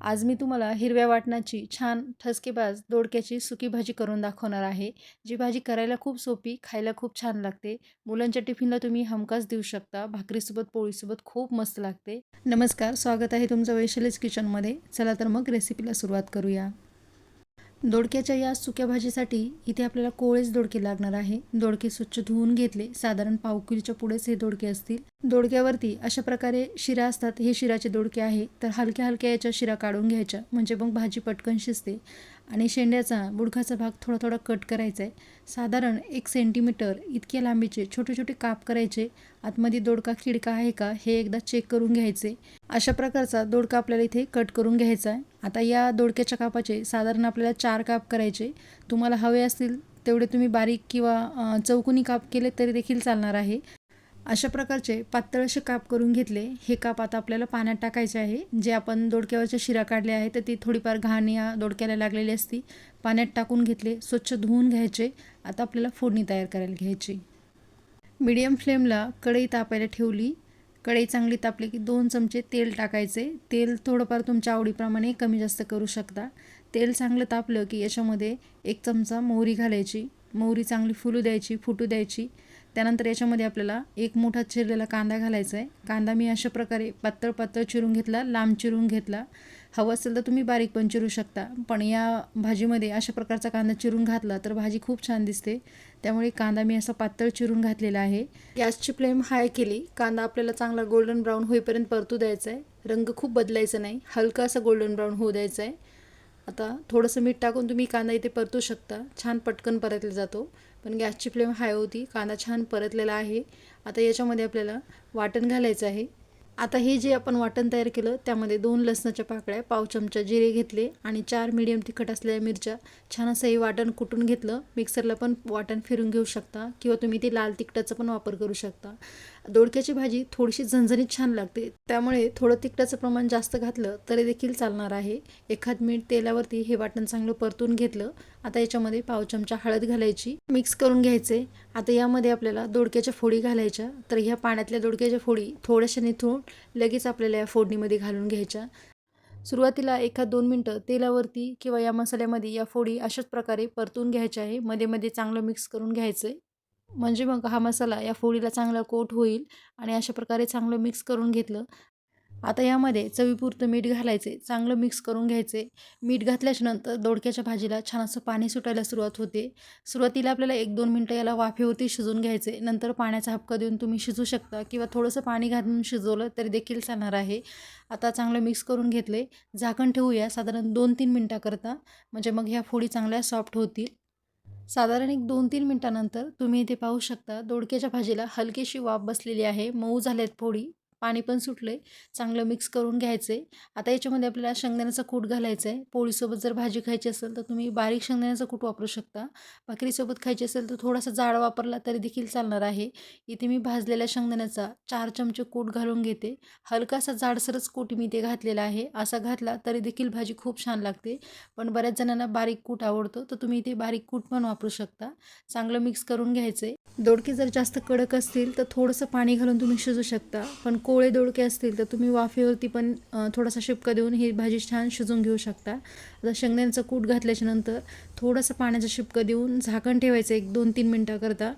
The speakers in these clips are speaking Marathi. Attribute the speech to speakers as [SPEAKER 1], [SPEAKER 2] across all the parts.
[SPEAKER 1] आज मी तुम्हाला हिरव्या वाटणाची छान ठसकेबाज दोडक्याची सुकी भाजी करून दाखवणार आहे. जी भाजी करायला खूप सोपी खायला खूप छान लागते. मुलांच्या टिफिनला तुम्ही हमखास देऊ शकता. भाकरीसोबत पोळीसोबत खूप मस्त लागते. नमस्कार स्वागत आहे तुमचं वैशालीज किचनमध्ये. चला तर मग रेसिपीला सुरुवात करूया. दोडक्याच्या या सुक्या भाजीसाठी इथे आपल्याला कोळेच दोडके लागणार आहे. दोडके स्वच्छ धुवून घेतले. साधारण पाव किलोच्या पुढेच हे दोडके असतील. दोडक्यावरती अशा प्रकारे शिरा असतात. हे शिराचे दोडके आहे. तर हलक्या हलक्या याच्या शिरा काढून घ्यायच्या. म्हणजे मग भाजी पटकन शिजते. आणि शेंड्याचा बुडखाचा भाग थोडा थोडा कट करायचा आहे साधारण एक सेंटीमीटर इतक्या लांबीचे छोटे छोटे काप करायचे. आतमध्ये दोडका खिडका आहे का हे एकदा चेक करून घ्यायचे. अशा प्रकारचा दोडका आपल्याला इथे कट करून घ्यायचा आहे आता या दोडक्याच्या कापाचे साधारण आपल्याला चार काप करायचे. तुम्हाला हवे असतील तेवढे तुम्ही बारीक किंवा चौकोनी काप केले तरी देखील चालणार आहे. अशा प्रकारचे पातळ काप करून घेतले. हे काप आता आपल्याला पाण्यात टाकायचे आहे. जे आपण दोडक्यावरच्या शिरा काढल्या आहे तर ती थोडीफार घाण या दोडक्याला लागलेली असती. पाण्यात टाकून घेतले स्वच्छ धुवून घ्यायचे. आता आपल्याला फोडणी तयार करायला घ्यायची. मीडियम फ्लेमला कढई तापायला ठेवली. कढई चांगली तापली की दोन चमचे तेल टाकायचे. तेल थोडंफार तुमच्या आवडीप्रमाणे कमी जास्त करू शकता. तेल चांगलं तापलं की याच्यामध्ये एक चमचा मोहरी घालायची. मोहरी चांगली फुलू द्यायची फुटू द्यायची. त्यानंतर याच्यामध्ये आपल्याला एक मोठा चिरलेला कांदा घालायचा आहे. कांदा मी अशा प्रकारे पातळ पातळ चिरून घेतला लांब चिरून घेतला. हवं असेल तर तुम्ही बारीक पण चिरू शकता. पण या भाजीमध्ये अशा प्रकारचा कांदा चिरून घातला तर भाजी खूप छान दिसते. त्यामुळे कांदा मी असा पातळ चिरून घातलेला आहे. गॅसची फ्लेम हाय केली. कांदा आपल्याला चांगला गोल्डन ब्राऊन होईपर्यंत परतू द्यायचा आहे. रंग खूप बदलायचा नाही. हलका असं गोल्डन ब्राऊन होऊ द्यायचा आहे. आता थोडंसं मीठ टाकून तुम्ही कांदा इथे परतू शकता. छान पटकन परतला जातो. पण गॅसची फ्लेम हाय होती. कांदा छान परतलेला आहे. आता याच्यामध्ये आपल्याला वाटण घालायचं आहे. आता हे जे आपण वाटण तयार केलं त्यामध्ये दोन लसणाच्या पाकळ्या पाव चमचा जिरे घेतले आणि चार मिडियम तिखट असलेल्या मिरच्या छान असं हे वाटण कुटून घेतलं. मिक्सरला पण वाटण फिरून घेऊ शकता किंवा तुम्ही ते लाल तिखटाचा पण वापर करू शकता. दोडक्याची भाजी थोडीशी झणझणीत छान लागते. त्यामुळे थोडं तिखटाचं प्रमाण जास्त घातलं तरी देखील चालणार आहे. एखाद मीठ तेलावरती हे वाटण चांगलं परतून घेतलं आता याच्यामध्ये पाव चमचा हळद घालायची मिक्स करून घ्यायचे. आता यामध्ये आपल्याला दोडक्याच्या फोडी घालायच्या तर ह्या पाण्यातल्या दोडक्याच्या फोडी थोड्याशा निथळून लगेच आपल्याला या फोडणीमध्ये घालून घ्यायच्या. सुरुवातीला एखाद दोन मिनटं तेलावरती किंवा या मसाल्यामध्ये या फोडी अशाच प्रकारे परतून घ्यायच्या आहे. मध्ये मध्ये चांगलं मिक्स करून घ्यायचं आहे म्हणजे मग हा मसाला या फोडीला चांगला कोट होईल आणि अशा प्रकारे चांगलं मिक्स करून घेतलं. आता यामध्ये चवीपुरतं मीठ घालायचे चांगलं मिक्स करून घ्यायचे. मीठ घातल्याच्यानंतर दोडक्याच्या भाजीला छान असं पाणी सुटायला सुरुवात होते. सुरुवातीला आपल्याला एक दोन मिनटं याला वाफेवरती शिजून घ्यायचे. नंतर पाण्याचा हपका देऊन तुम्ही शिजू शकता किंवा थोडंसं पाणी घालून शिजवलं तरी देखील चालणार आहे. आता चांगलं मिक्स करून घेतले. झाकण ठेवूया साधारण दोन तीन मिनटाकरता. म्हणजे मग ह्या फोडी चांगल्या सॉफ्ट होतील. साधारण एक दोन तीन मिनटानंतर तुम्ही इथे पाहू शकता दोडक्याच्या भाजीला हलकीशी वाफ बसलेली आहे मऊ झाल्यात फोडी. पाणी पण सुटलं आहे चांगलं मिक्स करून घ्यायचे आता याच्यामध्ये आपल्याला शेंगदाण्याचा कूट घालायचा आहे पोळीसोबत जर भाजी खायची असेल तर तुम्ही बारीक शेंगदाण्याचा कूट वापरू शकता. भाकरीसोबत खायची असेल तर थोडासा जाड वापरला तरी देखील चालणार आहे. इथे मी भाजलेल्या शेंगदाण्याचा चार चमचे कूट घालून घेते. हलकासा जाडसरच कूट मी ते घातलेला आहे. असा घातला तरी देखील भाजी खूप छान लागते. पण बऱ्याच जणांना बारीक कूट आवडतो. तर तुम्ही इथे बारीक कूट पण वापरू शकता. चांगलं मिक्स करून घ्यायचे दोडके जर जास्त कडक असतील तर थोडंसं पाणी घालून तुम्ही शिजू शकता. पण कोळे दोडके असतील तर तुम्ही वाफेवरती पण थोडासा शिपका देऊन ही भाजी छान शिजून घेऊ शकता. आता शेंगदाण्याचं कूट घातल्याच्यानंतर थोडंसं पाण्याचा शिपका देऊन झाकण ठेवायचं एक दोन तीन मिनटाकरता.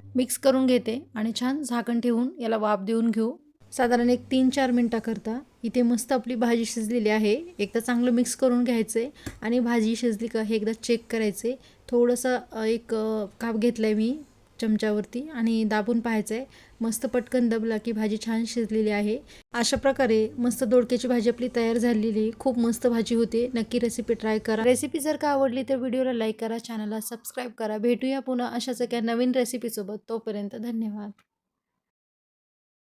[SPEAKER 1] मिक्स करून घेते आणि छान झाकण ठेवून याला वाफ देऊन घेऊ. साधारण एक तीन चार मिनटाकरता इथे मस्त आपली भाजी शिजलेली आहे. एकदा चांगलं मिक्स करून घ्यायचं आणि भाजी शिजली का हे एकदा चेक करायचे थोडंसं एक काप घेतला आहे मी. चमच्यावरती आणि दाबून पाहायचं आहे मस्त पटकन दबला की भाजी छान शिजलेली आहे. अशा प्रकारे मस्त दोडक्याची भाजी आपली तयार झालेली. खूप मस्त भाजी होते. नक्की रेसिपी ट्राय करा. रेसिपी जर का आवडली तर व्हिडिओला लाईक करा. चॅनलला सबस्क्राईब करा. भेटूया पुन्हा अशाच एका नवीन रेसिपीसोबत तोपर्यंत धन्यवाद.